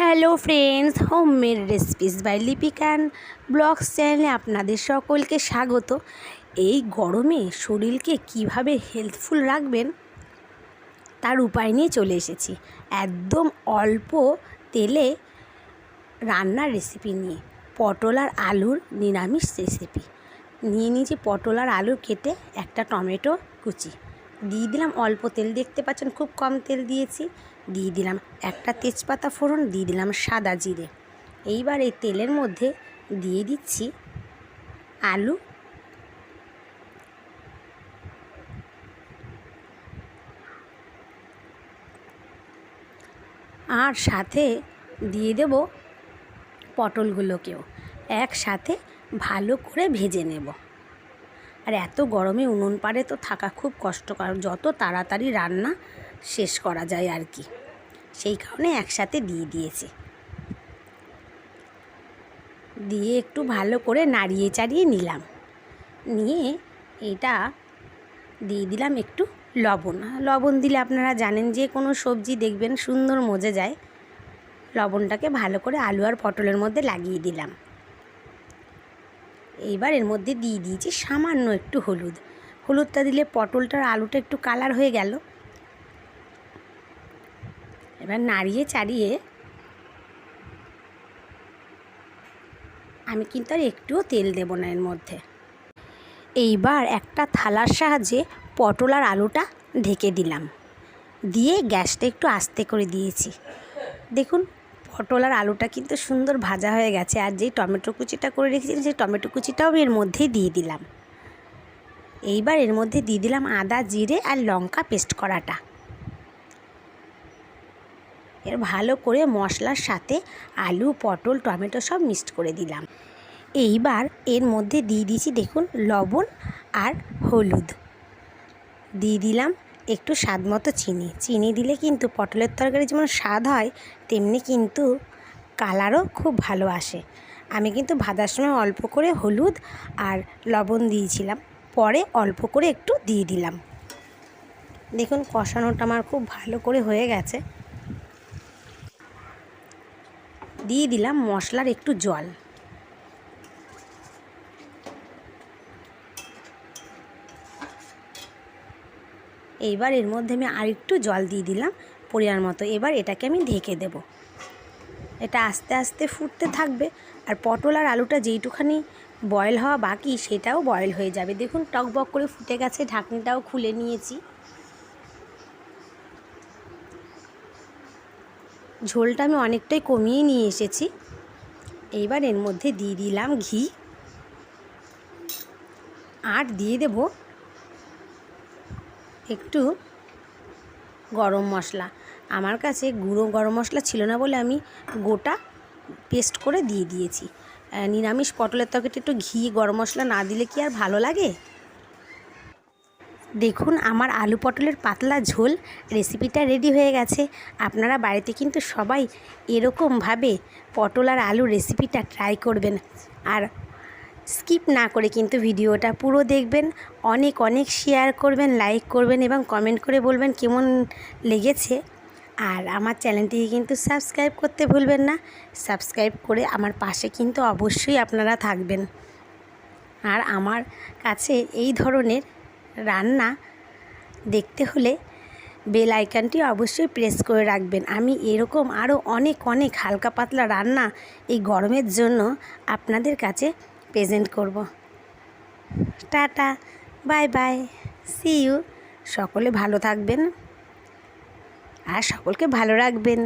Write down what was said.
Hello friends home made recipes by Lipikan blogs চ্যানেলে আপনাদের সকলকে স্বাগত। এই গরমে শরীরকে কীভাবে হেল্পফুল রাখবেন তার উপায় নিয়ে চলে এসেছি। একদম অল্প তেলে রান্নার রেসিপি নিয়ে। পটল আর আলুর নিরামিষ রেসিপি নিয়ে নিয়েছি পটল আর আলু কেটে একটা টমেটো কুচি। দিয়ে দিলাম অল্প তেল। দেখতে পাচ্ছেন খুব কম তেল দিয়েছি। দিয়ে দিলাম একটা তেজপাতা ফোড়ন, দিয়ে দিলাম সাদা জিরে। এইবার এই তেলের মধ্যে দিয়ে দিচ্ছি আলু। আর সাথে দিয়ে দেব পটলগুলোকেও। একসাথে ভালো করে ভেজে নেব। আর এত গরমে উনুন পাড়ে তো থাকা খুব কষ্টকর। যত তাড়াতাড়ি রান্না শেষ করা যায় আর কি। সেই কারণে একসাথে দিয়ে দিয়েছি। দিয়ে একটু ভালো করে নাড়িয়ে চাড়িয়ে নিলাম। নিয়ে এটা দিয়ে দিলাম একটু লবণ। লবণ দিলে আপনারা জানেন যে কোনো সবজি দেখবেন সুন্দর মজে যায়। লবণটাকে ভালো করে আলু আর পটলের মধ্যে লাগিয়ে দিলাম। এইবার এর মধ্যে দিয়ে দিয়েছি সামান্য একটু হলুদ। হলুদটা দিলে পটলটার আলুটা একটু কালার হয়ে গেল। এবার নাড়িয়ে চাড়িয়ে আমি কিন্তু আর একটুও তেল দেবো না এর মধ্যে। এইবার একটা থালার সাহায্যে পটল আর আলুটা ঢেকে দিলাম। দিয়ে গ্যাসটা একটু আস্তে করে দিয়েছি। দেখুন, পটল আর আলুটা কিন্তু সুন্দর ভাজা হয়ে গেছে আর যেই টমেটো কুচিটা করে রেখেছিলাম, সেই টমেটো কুচিটাও এর মধ্যেই দিয়ে দিলাম। এইবার এর মধ্যে দিয়ে দিলাম আদা, জিরে আর লঙ্কা পেস্ট করাটা। এর ভালো করে মশলার সাথে আলু, পটল, টমেটো সব মিক্সড করে দিলাম। এইবার এর মধ্যে দিয়ে দিয়েছি দেখুন লবণ আর হলুদ। দিয়ে দিলাম একটু স্বাদ মতো চিনি। চিনি দিলে কিন্তু পটলের তরকারি যেমন স্বাদ হয়, তেমনি কিন্তু কালারও খুব ভালো আসে। আমি কিন্তু ভাজার সময় অল্প করে হলুদ আর লবণ দিয়েছিলাম, পরে অল্প করে একটু দিয়ে দিলাম। দেখুন কষানোটা আমার খুব ভালো করে হয়ে গেছে। দিয়ে দিলাম মশলার একটু জল। এইবার এর মধ্যে আমি আরেকটু জল দিয়ে দিলাম পরিমাণ মতো। এবার এটাকে আমি ঢেকে দেব। এটা আস্তে আস্তে ফুটতে থাকবে আর পটল আর আলুটা যেইটুখানি বয়েল হওয়া বাকি সেটাও বয়েল হয়ে যাবে। দেখুন টকবক করে ফুটে গেছে, ঢাকনিটাও খুলে নিয়েছি। ঝোলটা আমি অনেকটাই কমিয়ে নিয়ে এসেছি। এইবার এর মধ্যে দিয়ে দিলাম ঘি। আর দিয়ে দেব একটু গরম মশলা। আমার কাছে গুঁড়ো গরম মশলা ছিল না বলে আমি গোটা পেস্ট করে দিয়ে দিয়েছি। নিরামিষ পটলের তরকারিতে একটু ঘি গরম মশলা না দিলে কি আর ভালো লাগে? দেখুন আমার আলু পটলের পাতলা ঝোল রেসিপিটা রেডি হয়ে গেছে। আপনারা বাড়িতে কিন্তু সবাই এরকমভাবে পটল আর আলু রেসিপিটা ট্রাই করবেন। আর স্কিপ না করে কিন্তু ভিডিওটা পুরো দেখবেন। অনেক অনেক শেয়ার করবেন লাইক করবেন এবং কমেন্ট করে বলবেন কেমন লেগেছে। আর আমার চ্যানেলটিকে কিন্তু সাবস্ক্রাইব করতে ভুলবেন না। সাবস্ক্রাইব করে আমার পাশে কিন্তু অবশ্যই আপনারা থাকবেন। আর আমার কাছে এই ধরনের রান্না দেখতে হলে বেল আইকনটি অবশ্যই প্রেস করে রাখবেন। আমি এরকম আরও অনেক অনেক হালকা পাতলা রান্না এই গরমের জন্য আপনাদের কাছে প্রেজেন্ট করব। Tata bye bye see you সকলে ভালো থাকবেন আর সকলকে ভালো রাখবেন।